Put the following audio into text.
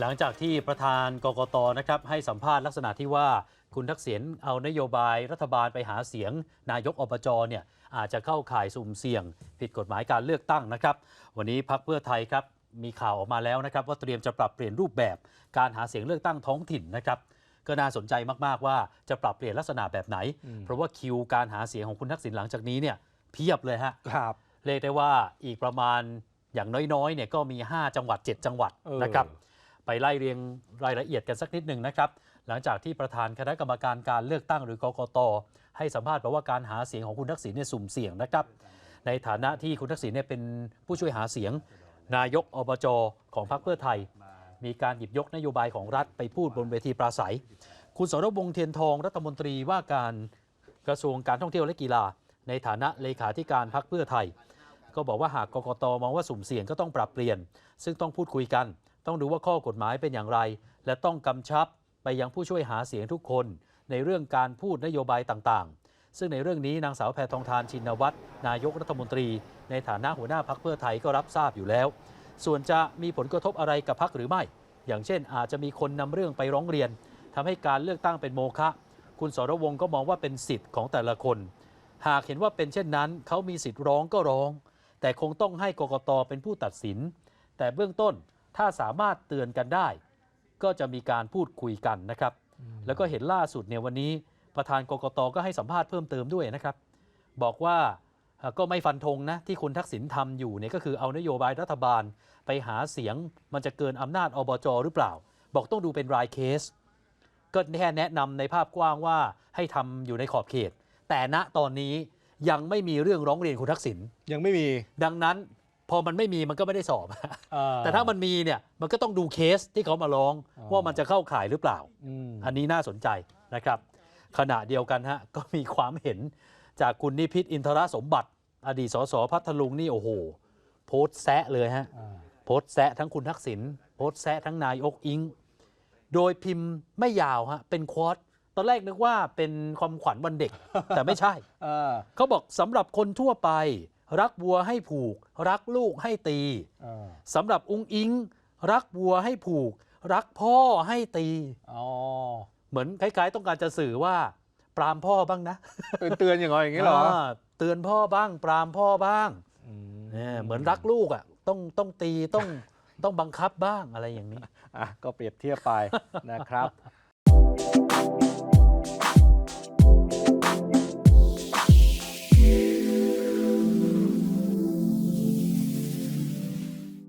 หลังจากที่ประธานกกตนะครับให้สัมภาษณ์ลักษณะที่ว่าคุณทักษิณเอานโยบายรัฐบาลไปหาเสียง นายกอบจเนี่ยอาจจะเข้าข่ายสุ่มเสี่ยง ผิดกฎหมายการเลือกตั้งนะครับ วันนี้พักเพื่อไทยครับมีข่าวออกมาแล้วนะครับ ว่าเตรียมจะปรับเปลี่ยนรูปแบบการหาเสียงเลือกตั้งท้องถิ่นนะครับก็น่าสนใจมาก ๆ ว่าจะปรับเปลี่ยนลักษณะแบบไหนอืมเพราะว่าคิวการหาเสียงของคุณทักษิณหลังจากนี้เนี่ยเพียบเลยฮะครับเรียกได้ว่าอีกประมาณอย่างน้อยๆเนี่ยก็มี 5 จังหวัด 7 จังหวัดเออนะครับ ไปไล่เรียงรายละเอียดกันสักนิดหนึ่งนะครับ หลังจากที่ประธานคณะกรรมการการเลือกตั้งหรือกกต ให้สัมภาษณ์บอกว่าการหาเสียงของคุณทักษิณเนี่ยสุ่มเสี่ยงนะครับ ในฐานะที่คุณทักษิณเนี่ยเป็นผู้ช่วยหาเสียง นายกอบจของพรรคเพื่อไทย มีการหยิบยกนโยบายของรัฐไปพูดบนเวทีปราศัย คุณสรวงเทียนทองรัฐมนตรีว่าการกระทรวงการท่องเที่ยวและกีฬา ในฐานะเลขาธิการพรรคเพื่อไทย ก็บอกว่าหากกกตมองว่าสุ่มเสี่ยงก็ต้องปรับเปลี่ยน ซึ่งต้องพูดคุยกัน ต้องดูว่าข้อกฎหมายเป็นอย่างไร และต้องกำชับไปยังผู้ช่วยหาเสียงทุกคน ในเรื่องการพูดนโยบายต่างๆ ซึ่งในเรื่องนี้นางสาวแพทองทานชินวัตรนายกรัฐมนตรี ในฐานะหัวหน้าพักเพื่อไทยก็รับทราบอยู่แล้ว ส่วนจะมีผลกระทบอะไรกับพักหรือไม่ อย่างเช่น อาจจะมีคนนำเรื่องไปร้องเรียนทำให้การเลือกตั้งเป็นโมฆะคุณสรวงศ์ก็มองว่าเป็นสิทธิ์ของแต่ละคน หากเห็นว่าเป็นเช่นนั้น เขามีสิทธิ์ร้องก็ร้อง แต่คงต้องให้กกตเป็นผู้ตัดสิน แต่เบื้องต้น ถ้าสามารถเตือนกันได้ ก็จะมีการพูดคุยกันนะครับ แล้วก็เห็นล่าสุดเนี่ยวันนี้ประธานกกตก็ให้สัมภาษณ์เพิ่มเติมด้วยนะครับ บอกว่าเอ่อก็ไม่ฟันธงนะที่คุณทักษิณทำอยู่เนี่ยก็คือเอานโยบายรัฐบาลไปหาเสียงมันจะเกินอำนาจอบจหรือเปล่า บอกต้องดูเป็นรายเคส ก็แค่แนะนำในภาพกว้างว่าให้ทำอยู่ในขอบเขต แต่ณตอนนี้ยังไม่มีเรื่องร้องเรียนคุณทักษิณยังไม่มี ดังนั้น พอมันไม่มีมันก็ไม่ได้สอบเอ่อแต่ถ้ามันมีเนี่ยมันก็ต้องดูเคสที่เขามาร้องอ๋อว่ามันจะเข้าข่ายหรือเปล่าอืมอันนี้น่าสนใจนะครับ ขณะเดียวกันฮะก็มีความเห็นจากคุณนิพิษอินทรสมบัติ อดีตสสพัทลุงนี่โอ้โห โพสต์แซะเลยฮะอ่าโพสต์แซะทั้งคุณทักษิณโพสต์แซะทั้งนายกอิง โดยพิมพ์ไม่ยาวฮะเป็นควอตตอนแรกนึกว่าเป็นความขวัญวันเด็ก แต่ไม่ใช่เออเขาบอกสำหรับคนทั่วไป รักวัวให้ผูก รักลูกให้ตีเออสำหรับอุ้งอิง รักวัวให้ผูก รักพ่อให้ตีอ๋อเหมือนคล้าย ๆ ต้องการจะสื่อว่า ปรามพ่อบ้างนะเตือนเตือนอย่างไรอย่างนี้เหรอาเตือนพ่อบ้าง ปรามพ่อบ้างอืมเนี่ยเหมือนรักลูกอะ ต้องต้องตีต้องต้องบังคับบ้างอะไรอย่างนี้อะก็เปรียบเทียบไปนะครับ